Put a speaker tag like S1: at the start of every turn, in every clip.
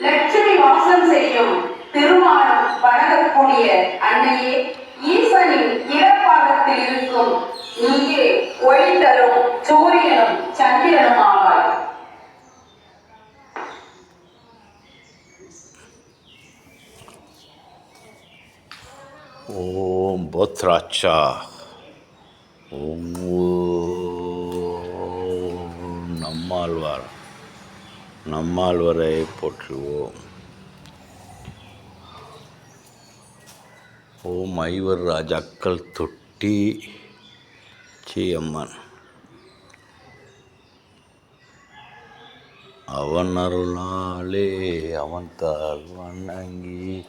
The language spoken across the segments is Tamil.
S1: லட்சுமி வாசம் செய்யும் திருமாலம் வணங்கக்கூடிய அன்னையே ஈசனின் இடப்பாகத்தில் இருக்கும் நீயே ஒளி தரும் சூரியனும் சந்திரனும் ஆவாய்.
S2: ஓம் போத்ராட்சா. ஓம் ஓம் நம்மாழ்வார் நம்மாழ்வரை போற்றுவோம். ஓம் ஐவர் ராஜாக்கள் தொட்டி சி அம்மன் அவன் அருளாலே அவன் தாழ் வணங்கி.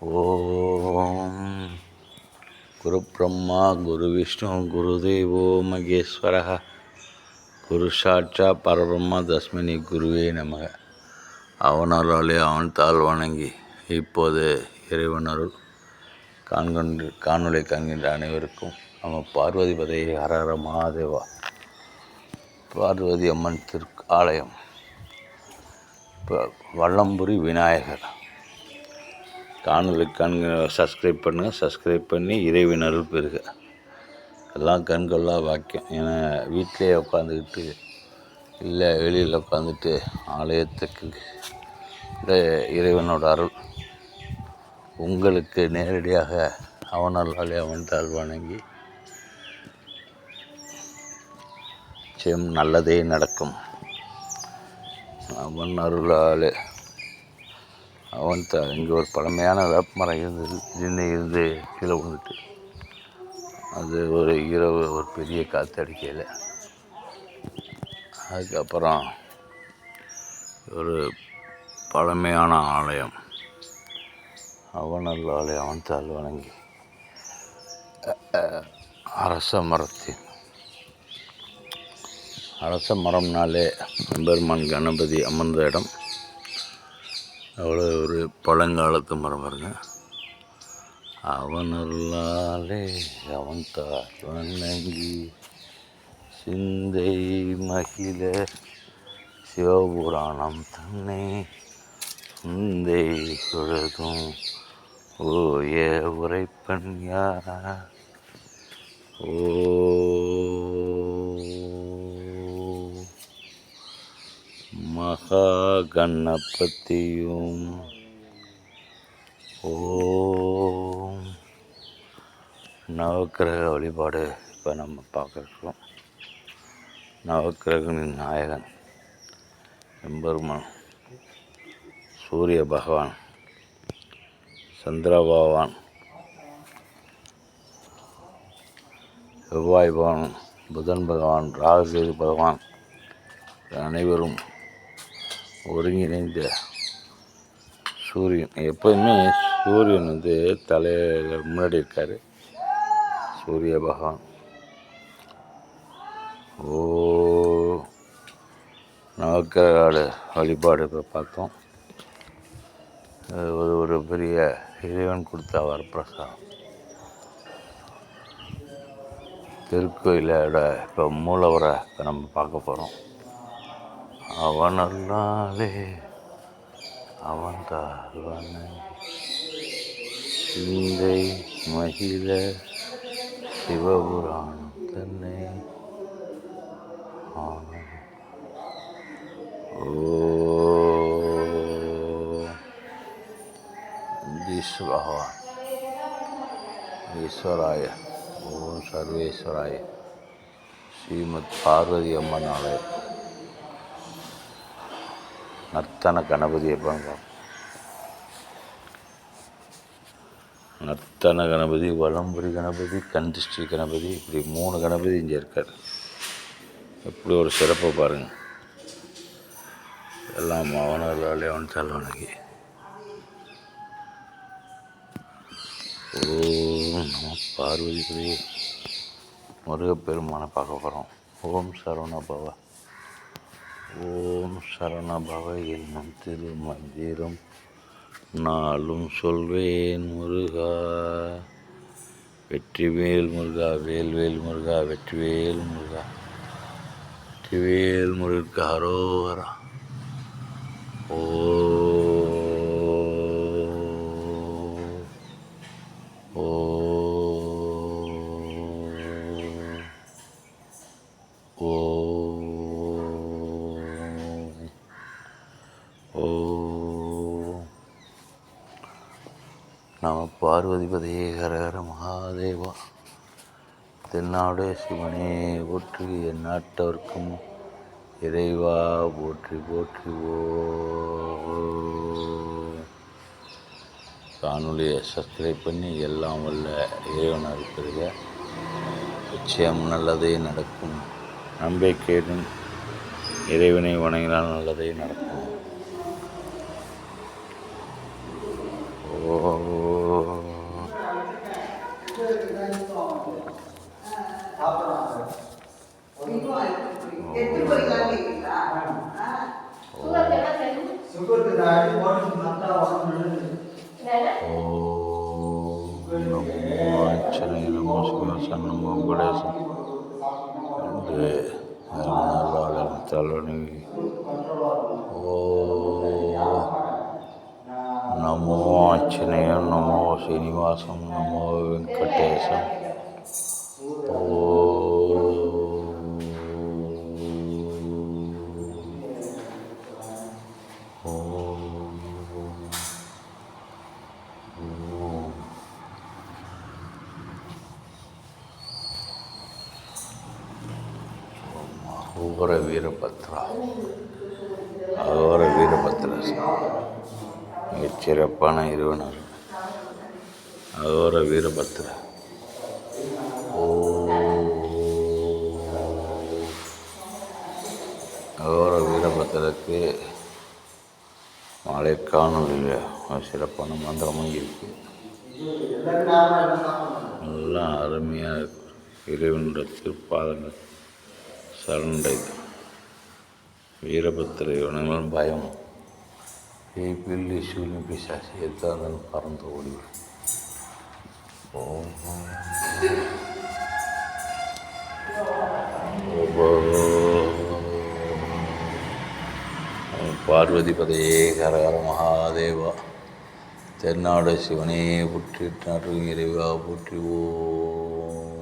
S2: ஓம் குரு பிரம்மா குரு விஷ்ணு குருதேவோ மகேஸ்வர புருஷாட்சா பரபிரம்மா தஸ்மினி குருவே நமக அவனாலே அவன் தாழ் வணங்கி இப்போது இறைவனருள் காண்கொண்டு காணொளி காண்கின்ற அனைவருக்கும் நம்ம பார்வதி பதையை ஹரஹர மகாதேவா. பார்வதி அம்மன் திரு ஆலயம் வல்லம்புரி விநாயகர். காணொலி கண்க சப்ஸ்கிரைப் பண்ணுங்கள் சப்ஸ்கிரைப் பண்ணி இறைவினருள் பெறுக. எல்லாம் கண்கொள்ளா வாக்கியம். ஏன்னா வீட்டிலே உட்காந்துக்கிட்டு இல்லை வெளியில் உட்காந்துட்டு ஆலயத்துக்கு இறைவனோட அருள் உங்களுக்கு நேரடியாக அவனல்லாலே அவன் தாழ் வணங்கி நிச்சயம் நல்லதே நடக்கும். அவன் அருளாலே அவன் த இங்கே ஒரு பழமையான வேப்பமரம் இருந்தது நின்று இருந்து கீழே விழுந்துட்டு. அது ஒரு இரவு ஒரு பெரிய காற்று அடிக்கையில் அதுக்கப்புறம் ஒரு பழமையான ஆலயம். அவனல் ஆலயம் அவன்தால் வணங்கி. அரச மரத்தின். அரச மரம்னாலே பெருமான் கணபதி அமர்ந்த இடம். அவ்வளோ ஒரு பழங்காலத்து மரம் பாருங்கள் அவனருளாலே அவன் தாய் வணங்கி சிந்தை மகிழ சிவபுராணம் தன்னை சிந்தை குழதும் ஓய உரைப்பன் யார்? ஓ. மகா கணபதியும் ஓ. நவக்கிரக வழிபாடு இப்போ நம்ம பார்க்குறோம். நவக்கிரகனின் நாயகன் எம்பெருமான் சூரிய பகவான் சந்திர பகவான் செவ்வாய் பகவான் புதன் பகவான் ராகுகேது பகவான் அனைவரும் ஒருங்கிணைந்த சூரியன். எப்போதுமே சூரியன் வந்து தலையில் முன்னாடி இருக்கார். சூரிய பகவான் ஓ நவக்கிரகாடு வழிபாடு இப்போ பார்த்தோம். அது ஒரு ஒரு பெரிய இறைவன் கொடுத்த வரப்பிரசாதம். திருக்கோயிலோட இப்போ மூலவரை இப்போ நம்ம பார்க்க போகிறோம் அவனல்லாலே அவன் தாழ்வான இந்த மகிழ சிவபுராணம் தன்னை ஆனந்த ஓ ஈஸ்வராய ஓம் சர்வேஸ்வராய ஸ்ரீமத் பார்வதி அம்மன் ஆலயம். நர்த்தன கணபதி எப்போ நர்த்தன கணபதி வலம்புரி கணபதி கந்திஷ்டி கணபதி இப்படி மூணு கணபதி இங்கே இருக்கார். எப்படி ஒரு சிறப்பை பாருங்கள் எல்லாம் அவனர்களாலே அவன் தலைவனுக்கு ஓம் நம பார்வதி பிரியே முருகப்பெருமானை பார்க்க போகிறோம் ஓம் சரவண பவ ஓம் சரண பவ என்னும் திரு மந்திரம் நாளும் சொல்வேன் முருகா. வெற்றிவேல் முருகா வேல்வேல் முருகா வெற்றிவேல் முருகா. வெற்றிவேல் முருகா ஹரோஹரா ஓ. ஓ. நம பார்வதிபதே ஹரஹர மகாதேவா. தென்னாடு சிவனே போற்றி என் நாட்டவர்க்கும் இறைவா போற்றி போற்றி ஓ காணொலியை சப்ஸ்கிரைப் பண்ணி எல்லாம் வல்ல இறைவனாக இருக்கிறது நிச்சயம் நல்லதே நடக்கும். நம்பிக்கையுடன் இறைவனை வணங்கினால் நல்லதே நடக்கும் ஓ ஓம் நமோ அச்சனை நமோ சிவசன் நமோ குடேசன் என்று அருணாளர் தலைவணி ஓ நமோ அச்சனையம் நமோ அகோர வீரபத்ரா அகோர வீரபத்ர மிகச் சிறப்பான இருவனர். அகோர வீரபத்ரா ஓ. அகோர வீரபத்திரக்கு மாலை காணொலியில் ஒரு சிறப்பான மந்திரமும் இருக்குது எல்லாம் அருமையாக இருக்கும் இறைவனுடைய திருப்பாதங்கள். சரண்டை வீரபத்திர இவனுங்களும் பயம் பேய் பில்லி சூழ்நிலை பிசாசி எதாக இருந்தாலும் பறந்து ஓடிவிடும் ஓம் பார்வதி பதையே ஹரஹர மகாதேவா தென்னாடு சிவனே புற்றி நாட்டு இறைவா புற்றி ஓம்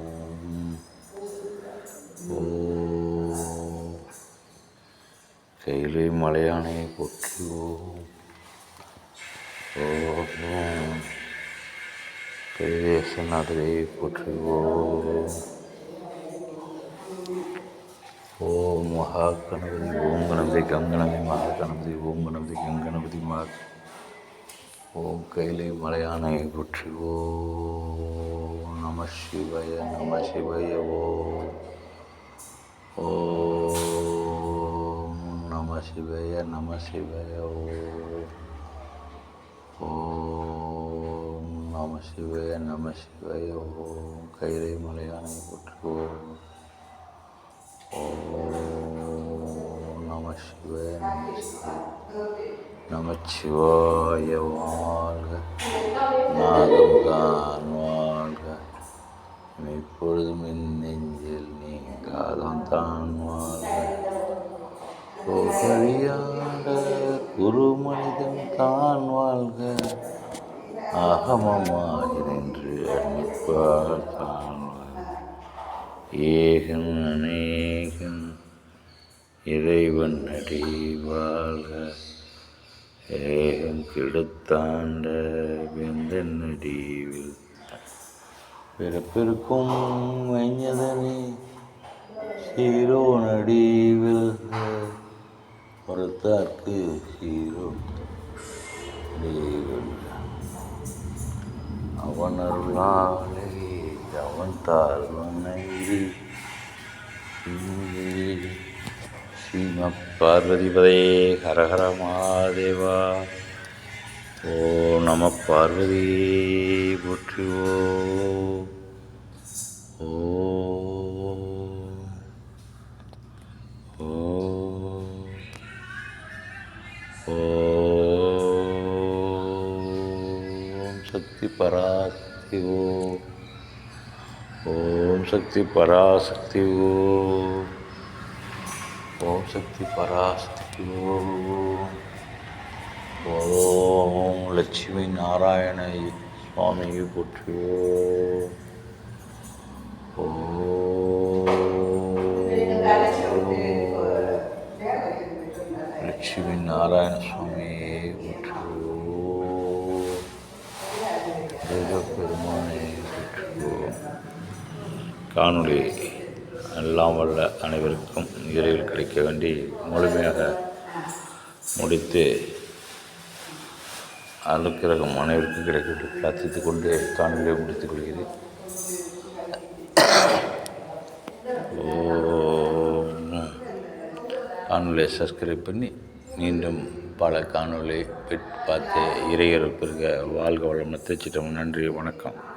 S2: கையிலே மலையானை போற்றி ஓம். ஓம் கைலேசநாதரை போற்றி ஓம். ஓம் மகா கணபதி ஓம் கணபதி கங்கணபதி மகா கணபதி ஓம் கணபதி கங்கணபதி மகா ஓம் கைலை மலையானை போற்றி ஓம் நம சிவய நம சிவய ஓம். ஓம். சிவாய நம சிவாய ஓம் நம சிவாய நம சிவாய ஓம் கைலை மலையானை போற்றுவோம். ஓம் நம சிவாய நம நமச்சிவாய வாழ்க. நாகம் தான் வாழ்க. இப்பொழுதும் என் நெஞ்சில் நீங்காதான் தான் வாழ்க. புகழியாண்ட குரு மனிதன் தான் வாழ்க. அகமமாகி நின்று அன்னிப்பார் தான் ஏகன் அநேகன் இறைவன் அடி வாழ்க. ஏகம் கெடுத்தாண்ட வெந்தன் அடிவில் பிறப்பிற்கும் மெஞ்சதனே சீரோ நடிவில் பொறுத்தார்க்கு ஹீரோ நடிவில் அவன் அருளாலே அவன் தாழ்வனை ஸ்ரீம பார்வதிபதே ஹரஹர மகாதேவா ஓ நம பார்வதி போற்றுவோ. பராசக்தி ஓம் சக்தி பராசக்தி ஓ ஓம் சக்தி பராசக்தி ஓம் ஓம் லட்சுமி நாராயண சுவாமி போற்றி ஓம் லட்சுமி நாராயண சுவாமி காணொளி எல்லாம் வல்ல அனைவருக்கும் இறையில் கிடைக்க வேண்டி முழுமையாக முடித்து அனுக்கிரகம் அனைவருக்கும் கிடைக்கட்டும் பிரார்த்தித்து கொண்டு காணொலியை முடித்துக் கொள்கிறேன். காணொலியை சப்ஸ்கிரைப் பண்ணி மீண்டும் பல காணொலி பெற் பார்த்து இறையர் வாழ்க வளம் நத்திச்சிட்டோம் நன்றி வணக்கம்.